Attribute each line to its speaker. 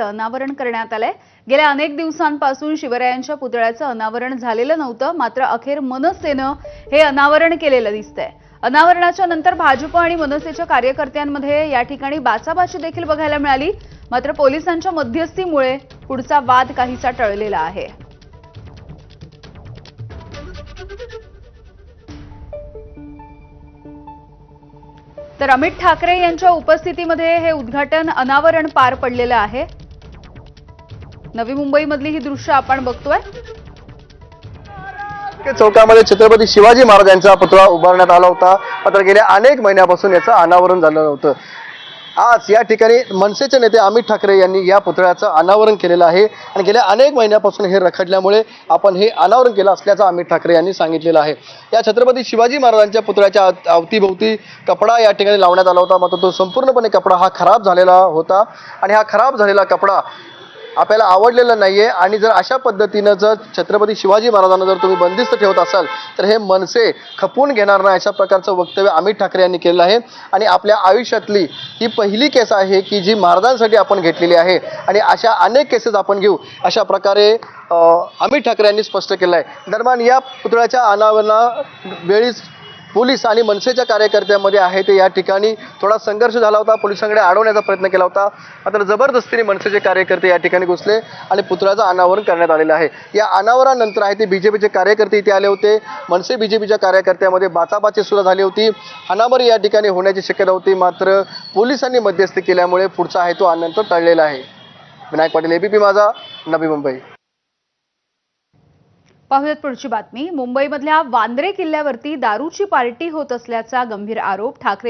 Speaker 1: अनावरण करण्यात आलंय. गेल्या अनेक दिवसांपासून शिवरायांच्या पुतळ्याचं अनावरण झालेलं नव्हतं मात्र अखेर मनसेनं हे अनावरण केलेलं दिसतंय. अनावरणाच्या नंतर भाजप आणि मनसेच्या कार्यकर्त्यांमध्ये या ठिकाणी बाचाबाची देखील बघायला मिळाली. मात्र पोलिसांच्या मध्यस्थीमुळे पुढचा वाद काहीसा टळलेला आहे. तर अमित ठाकरे यांच्या उपस्थितीमध्ये हे उद्घाटन अनावरण पार पडलेलं आहे. नवी मुंबईमधली ही दृश्य आपण बघतोय.
Speaker 2: चौकामध्ये छत्रपती शिवाजी महाराजांचा पुतळा उभारण्यात आला होता. मात्र गेल्या अनेक महिन्यापासून याचं अनावरण झालं होतं. आज या ठिकाणी मनसेचे नेते अमित ठाकरे यांनी या पुतळ्याचं अनावरण केलेलं आहे. आणि गेल्या अनेक महिन्यापासून हे रखडल्यामुळे आपण हे अनावरण केलं असल्याचं अमित ठाकरे यांनी सांगितलेलं आहे. या छत्रपती शिवाजी महाराजांच्या पुतळ्याच्या अवतीभोवती कपडा या ठिकाणी लावण्यात आला होता. मात्र तो संपूर्णपणे कपडा हा खराब झालेला होता. आणि हा खराब झालेला कपडा आपल्याला आवडलेलं नाहीये. आणि जर अशा पद्धतीनं जर छत्रपती शिवाजी महाराजांना जर तुम्ही बंदिस्त ठेवत असाल तर हे मनसे खपवून घेणार नाही अशा प्रकारचं वक्तव्य अमित ठाकरे यांनी केलेलं आहे. आणि आपल्या आयुष्यातली ही पहिली केस आहे की जी महाराजांसाठी आपण घेतलेली आहे. आणि अशा अनेक केसेस आपण घेऊ अशा प्रकारे अमित ठाकरे यांनी स्पष्ट केलं आहे दरम्यान या पुतळ्याच्या अनावरणा वेळीच पोलीस आणि मनसेच्या कार्यकर्त्यामध्ये आहे ते या ठिकाणी. थोडा संघर्ष झाला होता पोलिसांकडे अडवण्याचा प्रयत्न केला होता. मात्र जबरदस्तीने मनसेचे कार्यकर्ते या ठिकाणी घुसले आणि पुतळ्याचं अनावरण करण्यात आलेलं आहे. या अनावरणानंतर आहे ते बीजेपीचे कार्यकर्ते इथे आले होते. मनसे बीजेपीच्या कार्यकर्त्यामध्ये बाचाबाची सुद्धा झाली होती. हाणामारी या ठिकाणी होण्याची शक्यता होती. मात्र पोलिसांनी मध्यस्थी केल्यामुळे पुढचा आहे तो आनंद टळलेला आहे. विनायक पाटील एबीपी माझा नवी मुंबई.
Speaker 1: पाहुयात पुढची बातमी. मुंबईमधल्या वांद्रे किल्ल्यावरती दारूची पार्टी होत असल्याचा गंभीर आरोप ठाकरे